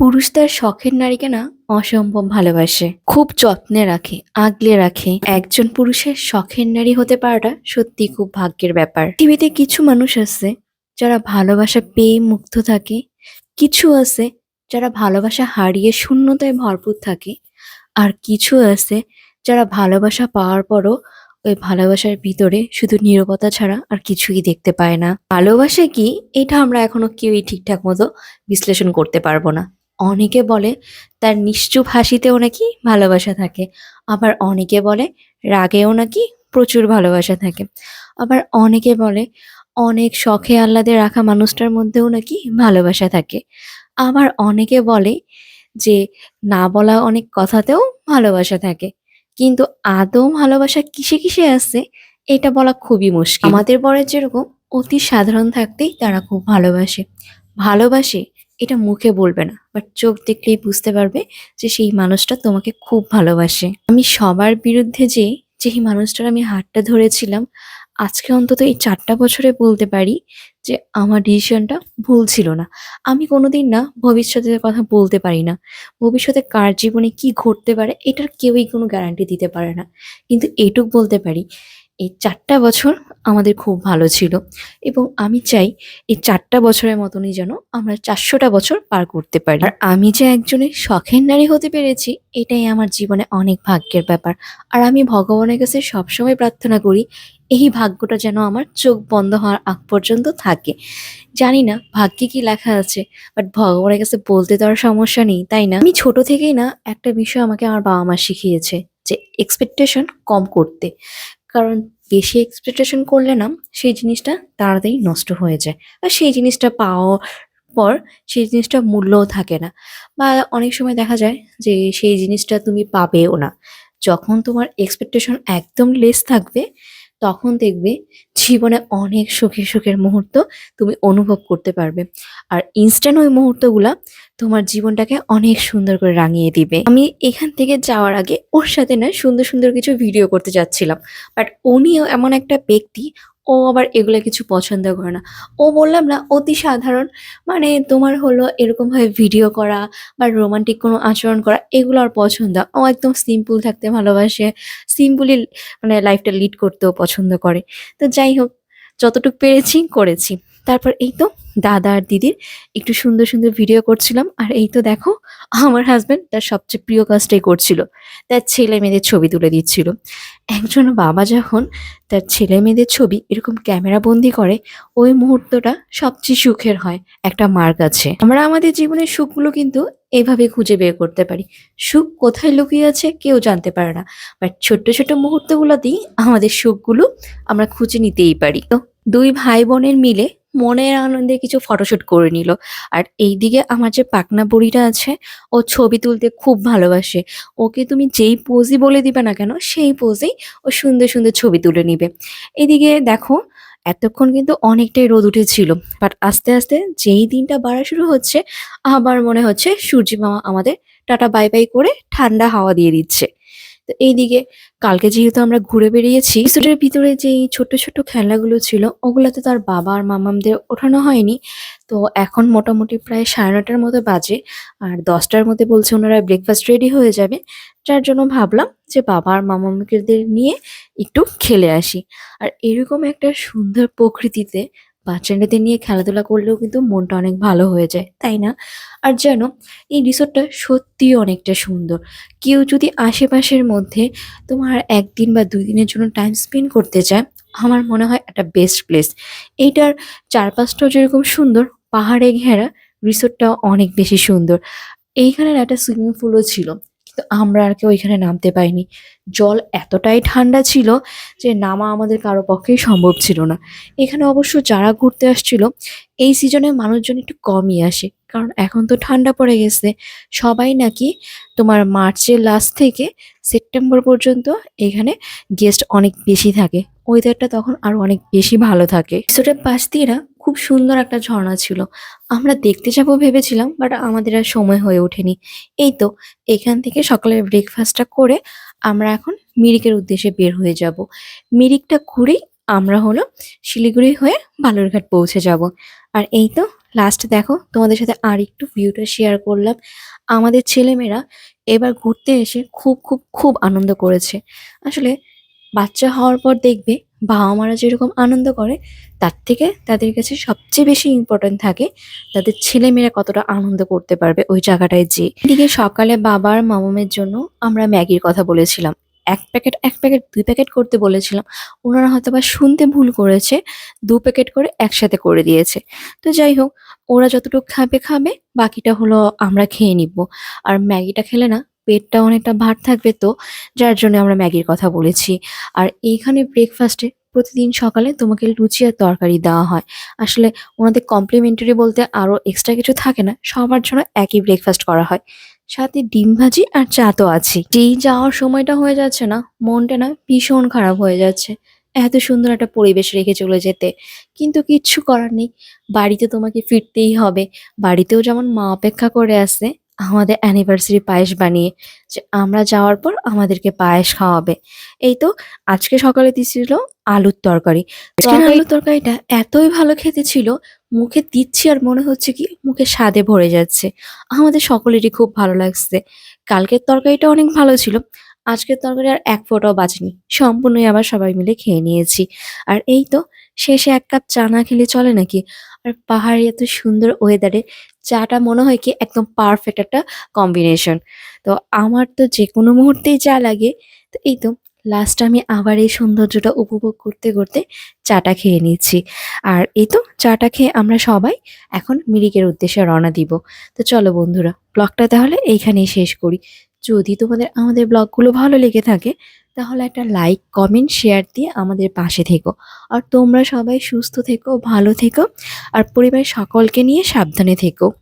পুরুষ তার শখের নারীকে না অসম্ভব ভালোবাসে। খুব যত্নে রাখে, আগলে রাখে। একজন পুরুষের শখের নারী হতে পারাটা সত্যি খুব ভাগ্যের ব্যাপার। পৃথিবীতে কিছু মানুষ আছে যারা ভালোবাসা পেয়ে মুগ্ধ থাকে, কিছু আছে যারা ভালোবাসা হারিয়ে শূন্যতায় ভরপুর থাকে, আর কিছু আছে যারা ভালোবাসা পাওয়ার পরও ওই ভালোবাসার ভিতরে শুধু নীরবতা ছাড়া আর কিছুই দেখতে পায় না। ভালোবাসা কি? এটা আমরা এখনও কেউই ঠিকঠাক মতো বিশ্লেষণ করতে পারব না। অনেকে বলে, তার নিশ্চুপ হাসিতেও নাকি ভালোবাসা থাকে। আবার অনেকে বলে, রাগেও নাকি প্রচুর ভালোবাসা থাকে। আবার অনেকে বলে, অনেক শখে আহ্লাদে রাখা মানুষটার মধ্যেও নাকি ভালোবাসা থাকে। আবার অনেকে বলে যে, না বলা অনেক কথাতেও ভালোবাসা থাকে। কিন্তু আদৌ ভালোবাসা কিসে কিসে আছে এটা বলা খুবই মুশকিল। আমাদের বরের যেরকম অতি সাধারণ থাকতেই তারা খুব ভালোবাসে। ভালোবাসে এটা মুখে বলবে না বাট চোখ দেখলেই বুঝতে পারবে যে সেই মানুষটা তোমাকে খুব ভালোবাসে। আমি সবার বিরুদ্ধে যে যেই মানুষটার আমি হাতটা ধরেছিলাম, আজকে অন্তত এই চারটা বছরে বলতে পারি যে আমার ডিসিশনটা ভুল ছিল না। আমি কোনোদিন না ভবিষ্যতের কথা বলতে পারি না। ভবিষ্যতে কার জীবনে কি ঘটতে পারে, এটার কেউই কোনো গ্যারান্টি দিতে পারে না। কিন্তু এটুক বলতে পারি এই চারটা বছর আমাদের খুব ভালো ছিল এবং আমি চাই এই চারটা বছরের মতনই যেন আমরা চারশোটা বছর পার করতে পারি। আর আমি যে একজনের শখের নারী হতে পেরেছি, এটাই আমার জীবনে অনেক ভাগ্যের ব্যাপার। আর আমি ভগবানের কাছে সবসময় প্রার্থনা করি, এই ভাগ্যটা যেন আমার চোখ বন্ধ হওয়ার আগ পর্যন্ত থাকে। জানি না ভাগ্যে কি লেখা আছে বাট ভগবানের কাছে বলতে তো আর সমস্যা নেই, তাই না? আমি ছোট থেকেই না একটা বিষয় আমাকে আমার বাবা মা শিখিয়েছে যে এক্সপেকটেশন কম করতে। কারণ বেশি এক্সপেকটেশন করলে না, সেই জিনিসটা তাড়াতাড়ি নষ্ট হয়ে যায়। আর সেই জিনিসটা পাওয়ার পর সেই জিনিসটা মূল্যও থাকে না। বা অনেক সময় দেখা যায় যে সেই জিনিসটা তুমি পাবেও না। যখন তোমার এক্সপেকটেশন একদম লেস থাকবে তখন দেখবে জীবনে অনেক সুখী সুখের মুহূর্ত তুমি অনুভব করতে পারবে। আর ইনস্ট্যান্ট ওই মুহূর্তগুলা তোমার জীবনটাকে অনেক সুন্দর করে রাঙিয়ে দিবে। আমি এখান থেকে যাওয়ার আগে ওর সাথে না সুন্দর সুন্দর কিছু ভিডিও করতে যাচ্ছিলাম। বাট উনিও এমন একটা ব্যক্তি ও আবার এগুলো কিছু পছন্দ করে না। ও বললাম, না, অতি সাধারণ। মানে তোমার হলো এরকমভাবে ভিডিও করা বা রোমান্টিক কোনো আচরণ করা, এগুলো আর পছন্দ ও একদম সিম্পল থাকতে ভালোবাসে। সিম্পলি মানে লাইফটা লিড করতেও পছন্দ করে। তো যাই হোক, যতটুকু পেরেছি, করেছি। তারপর এই তো দাদা আর দিদির একটু সুন্দর সুন্দর ভিডিও করছিলাম। আর এই তো দেখো, আমার হাজব্যান্ড তার সবচেয়ে প্রিয় কাজটাই করছিল। তার ছেলে মেয়েদের ছবি তুলে দিচ্ছিল। একজন বাবা যখন তার ছেলে মেয়েদের ছবি এরকম ক্যামেরা বন্দি করে, ওই মুহূর্তটা সবচেয়ে সুখের হয়, একটা মার কাছে আমরা আমাদের জীবনের সুখগুলো কিন্তু এভাবে খুঁজে বের করতে পারি। সুখ কোথায় লুকিয়ে আছে কেউ জানতে পারে না। বাট ছোট্ট ছোট্ট মুহূর্তগুলোতেই আমাদের সুখগুলো আমরা খুঁজে নিতেই পারি। তো দুই ভাই বোনের মিলে মনের আনন্দে কিছু ফটোশুট করে নিল। আর এইদিকে আমার যে পাকনা বুড়িটা আছে, ও ছবি তুলতে খুব ভালোবাসে। ওকে তুমি যেই পোজই বলে দিবে না কেন, সেই পোজেই ও সুন্দর সুন্দর ছবি তুলে নিবে। এদিকে দেখো, এতক্ষণ কিন্তু অনেকটাই রোদ উঠেছিল বাট আস্তে আস্তে যেই দিনটা বাড়া শুরু হচ্ছে, আবার মনে হচ্ছে সূর্যি মামা আমাদের টাটা বাই বাই করে ঠান্ডা হাওয়া দিয়ে দিচ্ছে। তো এইদিকে কালকে যেহেতু আমরা ঘুরে বেরিয়েছি রিসোর্টের ভিতরে যে ছোট ছোট খেলাগুলো ছিল, ওগুলোতে তার বাবা আর মামামদের ওঠানো হয়নি। তো এখন মোটামুটি প্রায় সাড়ে নটার মতো বাজে আর দশটার মধ্যে বলছে ওনারা ব্রেকফাস্ট রেডি হয়ে যাবে। যার জন্য ভাবলাম যে বাবা আর মামামদের নিয়ে একটু খেলে আসি। আর এরকম একটা সুন্দর প্রকৃতিতে বাচ্চাদের নিয়ে খেলাধুলা করলেও কিন্তু মনটা অনেক ভালো হয়ে যায়, তাই না? আর যেন এই রিসোর্টটা সত্যিই অনেকটা সুন্দর। কেউ যদি আশেপাশের মধ্যে তোমার একদিন বা দুই দিনের জন্য টাইম স্পেন্ড করতে চায়, আমার মনে হয় একটা বেস্ট প্লেস এইটার চারপাশটাও যেরকম সুন্দর, পাহাড়ে ঘেরা, রিসোর্টটাও অনেক বেশি সুন্দর। এইখানের একটা সুইমিং পুলও ছিল। কিন্তু আমরা আর কেউ এখানে নামতে পাইনি জল এতটাই ঠান্ডা ছিল যে নামা আমাদের কারও পক্ষেই সম্ভব ছিল না। এখানে অবশ্য যারা ঘুরতে আসছিল, এই সিজনে মানুষজন একটু কমই আসে। কারণ এখন তো ঠান্ডা পড়ে গেছে। সবাই নাকি তোমার মার্চের লাস্ট থেকে সেপ্টেম্বর পর্যন্ত এখানে গেস্ট অনেক বেশি থাকে। ওয়েদারটা তখন আরও অনেক বেশি ভালো থাকে। রিসোর্টের পাশ দিয়ে না খুব সুন্দর একটা ঝর্ণা ছিল। আমরা দেখতে যাব ভেবেছিলাম বাট আমাদের আর সময় হয়ে ওঠেনি। এই তো, এখান থেকে সকালের ব্রেকফাস্টটা করে আমরা এখন মিরিকের উদ্দেশ্যে বের হয়ে যাব। মিরিকটা ঘুরেই আমরা হলো শিলিগুড়ি হয়ে বালুরঘাট পৌঁছে যাব। আর এই তো লাস্ট দেখো, তোমাদের সাথে আর একটু ভিউটা শেয়ার করলাম। আমাদের ছেলেমেয়েরা এবার ঘুরতে এসে খুব খুব খুব আনন্দ করেছে। আসলে বাচ্চা হওয়ার পর দেখবে বাবা মারা যেরকম আনন্দ করে, তার থেকে তাদের কাছে সবচেয়ে বেশি ইম্পর্টেন্ট থাকে তাদের ছেলেমেয়েরা কতটা আনন্দ করতে পারবে ওই জায়গাটায় যে এদিকে সকালে বাবার মামামের জন্য আমরা ম্যাগির কথা বলেছিলাম। এক প্যাকেট এক প্যাকেট, দুই প্যাকেট করতে বলেছিলাম। ওনারা হয়তো বা শুনতে ভুল করেছে, দু প্যাকেট করে একসাথে করে দিয়েছে। তো যাই হোক, ওরা যতটুকু খাবে খাবে, বাকিটা হলো আমরা খেয়ে নিব। আর ম্যাগিটা খেলে না পেটটা অনেকটা ভার থাকবে তো, যার জন্য আমরা ম্যাগির কথা বলেছি। আর এইখানে ব্রেকফাস্টে প্রতিদিন সকালে তোমাকে লুচি আর তরকারি দেওয়া হয়। আসলে ওনাদের কমপ্লিমেন্টারি বলতে আরও এক্সট্রা কিছু থাকে না, সবার জন্য একই ব্রেকফাস্ট করা হয়। সাথে ডিম ভাজি আর চা তো আছে যেই যাওয়ার সময়টা হয়ে যাচ্ছে না, মনটা না ভীষণ খারাপ হয়ে যাচ্ছে। এত সুন্দর একটা পরিবেশ রেখে চলে যেতে। কিন্তু কিচ্ছু করার নেই। বাড়িতে তোমাকে ফিরতেই হবে। বাড়িতেও যেমন মা অপেক্ষা করে আসছে আমাদের অ্যানিভার্সারি পায়েস বানিয়ে যে আমরা যাওয়ার পর আমাদেরকে পায়েস খাওয়াবে। এই তো আজকে সকালে দিচ্ছিল আলুর তরকারি আলুর তরকারিটা এতই ভালো খেতে ছিল মুখে দিচ্ছি আর মনে হচ্ছে কি মুখে স্বাদে ভরে যাচ্ছে। আমাদের সকলেরই খুব ভালো লাগছে। কালকের তরকারিটা অনেক ভালো ছিল। আজকের তরকারি আর এক ফোঁটাও বাঁচেনি সম্পূর্ণই আবার সবাই মিলে খেয়ে নিয়েছি। আর এই তো শেষে এক কাপ চা না খেলে চলে নাকি? আর পাহাড়ে এত সুন্দর ওয়েদারে চাটা মনে হয় কি একদম পারফেক্ট একটা কম্বিনেশন তো আমার তো যে কোনো মুহূর্তেই চা লাগে। তো এই তো লাস্টে আমি আবার এই সৌন্দর্যটা উপভোগ করতে করতে চাটা খেয়ে নিচ্ছি। আর এই তো চাটা খেয়ে আমরা সবাই এখন মিরিকের উদ্দেশ্যে রওনা দিব। তো চলো বন্ধুরা ব্লগটা তাহলে এইখানেই শেষ করি। যদি তোমাদের, আমাদের ব্লগগুলো ভালো লেগে থাকে, তাহলে একটা লাইক কমেন্ট শেয়ার দিয়ে আমাদের পাশে থেকো। আর তোমরা সবাই সুস্থ থেকো, ভালো থেকো, আর পরিবারের সকলকে নিয়ে সাবধানে থেকো।